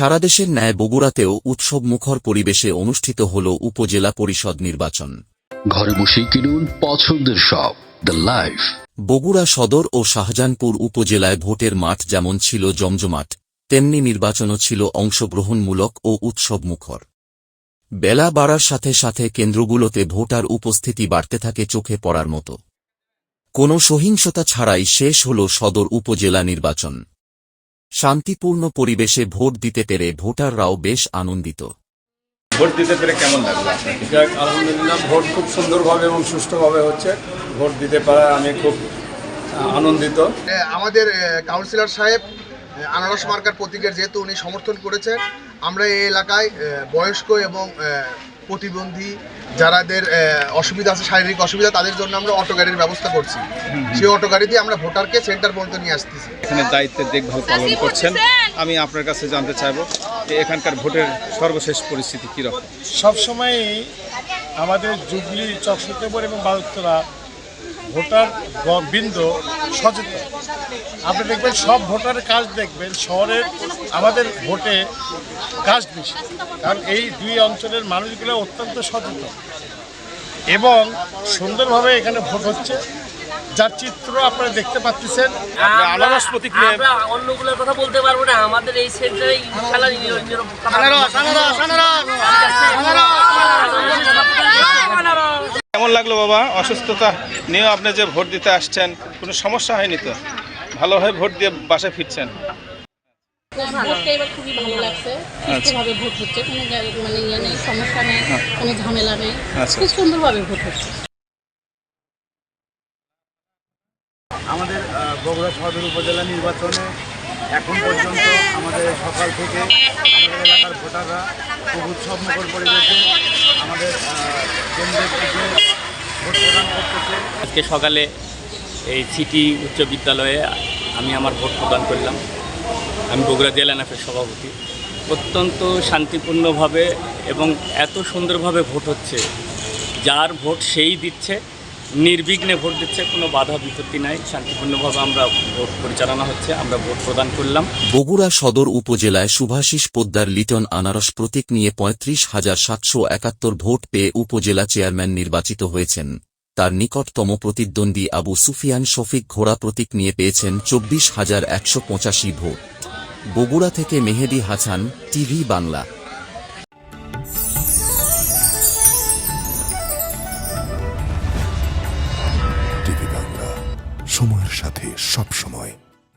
সারা দেশের ন্যায় বগুড়াতেও উৎসব মুখর পরিবেশে অনুষ্ঠিত হল উপজেলা পরিষদ নির্বাচন। ঘরে বসেই কিনুন পছন্দের সব দ্য লাইফ বগুড়া সদর ও শাহজাহানপুর উপজেলায় ভোটের মাঠ যেমন ছিল জমজমাট তেমনি নির্বাচনও ছিল অংশগ্রহণমূলক ও উৎসব মুখর। বেলা বাড়ার সাথে সাথে কেন্দ্রগুলোতে ভোটার উপস্থিতি বাড়তে থাকে চোখে পড়ার মতো। কোনো সহিংসতা ছাড়াই শেষ হল সদর উপজেলা নির্বাচন। শান্তিপূর্ণ পরিবেশে ভোট দিতে পেরে ভোটাররাও বেশ আনন্দিত। ভোট দিতে পেরে কেমন লাগল যাক আলহামদুলিল্লাহ ভোট খুব সুন্দরভাবে এবং সুষ্ঠুভাবে হচ্ছে। ভোট দিতে পারা আমি খুব আনন্দিত। আমাদের কাউন্সিলর সাহেব আনারস মার্কার প্রতীকের যেহেতু উনি সমর্থন করেছেন আমরা এই এলাকায় বয়স্ক এবং প্রতিবন্ধী যারাদের অসুবিধা আছে শারীরিক অসুবিধা তাদের জন্য আমরা অটো গাড়ির ব্যবস্থা করছি। সেই অটো গাড়ি দিয়ে আমরা ভোটারকে সেন্টার পর্যন্ত নিয়ে আসতেছি। এখানে দায়িত্বের দেখভাল পালন করছেন। আমি আপনার কাছে জানতে চাইব যে এখানকার ভোটের সর্বশেষ পরিস্থিতি কীরকম? সবসময় আমাদের জুবলি চকসতেবর এবং বালুতরা ভোটার বৃন্দ সচেতন। আপনি দেখবেন সব ভোটারের কাজ দেখবেন শহরের আমাদের ভোটে কাজ বেশি। কারণ এই দুই অঞ্চলের মানুষগুলো অত্যন্ত সচেতন। এবং সুন্দরভাবে এখানে ভোট হচ্ছে। যার চিত্র আপনারা দেখতে পাচ্ছেন। আনারস প্রতীক নিয়ে আমরা অন্যগুলোর কথা বলতে পারব না। আমাদের এই সেন্টারে অসুস্থতা নিয়েও আপনি যে ভোট দিতে আসছেন কোনো সমস্যা হয়নি তো? ভালোভাবে ভোট দিয়ে বাসায় ফিরছেন। ভোটটা এবার খুবই ভালো লাগছে। সুস্থভাবে ভোট হচ্ছে। কোনো মানে ইয়ে নেই সমস্যা নেই কোনো ঝামেলা নেই। আচ্ছা। খুব সুন্দরভাবে ভোট হচ্ছে। আমাদের বগুড়া সদর উপজেলা নির্বাচনে এখন পর্যন্ত আমাদের সকাল থেকে আমাদের এলাকার ভোটাররা খুব উৎসবমুখর পরিবেশে আমাদের আহ, আজকে সকালে এই সিটি উচ্চ বিদ্যালয়ে আমি আমার ভোট প্রদান করলাম। আমি বগুড়া জেলা এনএফের সভাপতি। অত্যন্ত শান্তিপূর্ণভাবে এবং এত সুন্দরভাবে ভোট হচ্ছে। যার ভোট সেই দিচ্ছে। নির্বিঘ্নে ভোট দিচ্ছে, কোনো বাধা বিপত্তি নাই। শান্তিপূর্ণভাবে আমরা ভোট পরিচালনা হচ্ছে, আমরা ভোট প্রদান করলাম। বগুড়া সদর উপজেলায় সুভাষিস পোদ্দার লিটন আনারস প্রতীক নিয়ে পঁয়ত্রিশ হাজার সাতশো একাত্তর ভোট পেয়ে উপজেলা চেয়ারম্যান নির্বাচিত হয়েছেন। তার নিকটতম প্রতিদ্বন্দ্বী আবু সুফিয়ান শফিক ঘোড়া প্রতীক নিয়ে পেয়েছেন চব্বিশ হাজার একশো পঁচাশি ভোট। বগুড়া থেকে মেহেদি হাসান টিভি বাংলা। সময়ের সাথে সব সময়